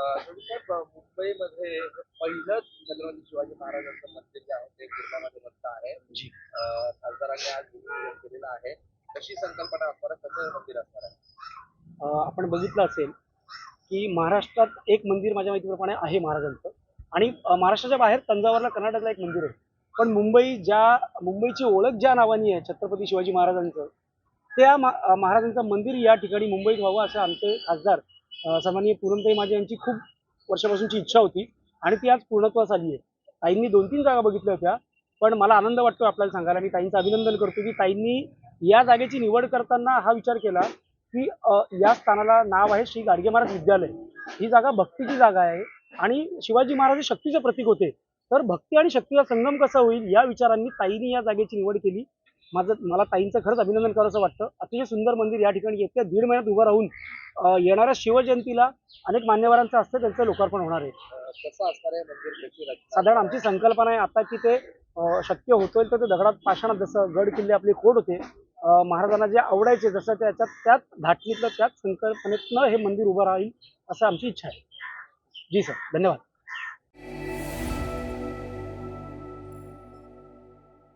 मुंबईमध्ये पहिलंच छत्रपती शिवाजी महाराजांचं मंदिर जे आहे ते पूर्णामध्ये बंद आहे. अ, खासदारांनी आज भूमिपूजन केलेलं आहे. कशी संकल्पना असणार आहे कसं मंदिर असणार आहे? आपण बघितलं असेल की महाराष्ट्रात एक मंदिर माझ्या माहितीप्रमाणे आहे महाराजांचं. आणि महाराष्ट्राच्या बाहेर तंजावरला कर्नाटकला एक मंदिर आहे. पण मुंबई ज्या मुंबईची ओळख ज्या नावाने आहे छत्रपती शिवाजी महाराजांचं त्या महाराजांचं मंदिर या ठिकाणी मुंबईत व्हावं असं आमचे खासदार सन्माननीय पुरणताई माझे यांची खूप वर्षापासूनची इच्छा होती आणि ती आज पूर्णत्वास आली आहे. ताईंनी दोन तीन जागा बघितल्या होत्या पण मला आनंद वाटतो आपल्याला सांगायला. मी ताईंचं अभिनंदन करतो की ताईंनी या जागेची निवड करताना हा विचार केला की या स्थानाला नाव आहे श्री गाडगे महाराज विद्यालय. ही जागा भक्तीची जागा आहे आणि शिवाजी महाराज शक्तीचे प्रतीक होते. तर भक्ती आणि शक्तीचा संगम कसा होईल या विचारांनी ताईंनी या जागेची निवड केली. माझं मला ताईंचं खरंच अभिनंदन करावंसं वाटतं. अतिशय सुंदर मंदिर या ठिकाणी येत्या दीड महिन्यात उभं राहून येणाऱ्या शिवजयंतीला अनेक मान्यवरांचं असतं त्यांचं लोकार्पण होणार आहे. कसं असणार आहे मंदिर साधारण आमची संकल्पना आहे आता की ते शक्य होतोय तर ते दगडात पाषाणात जसं गड किल्ले आपले खोड होते महाराजांना जे आवडायचे जसं त्याच्यात त्याच धाटणीतलं त्याच संकल्पनेतनं हे मंदिर उभं राहील असं आमची इच्छा आहे. जी सर धन्यवाद.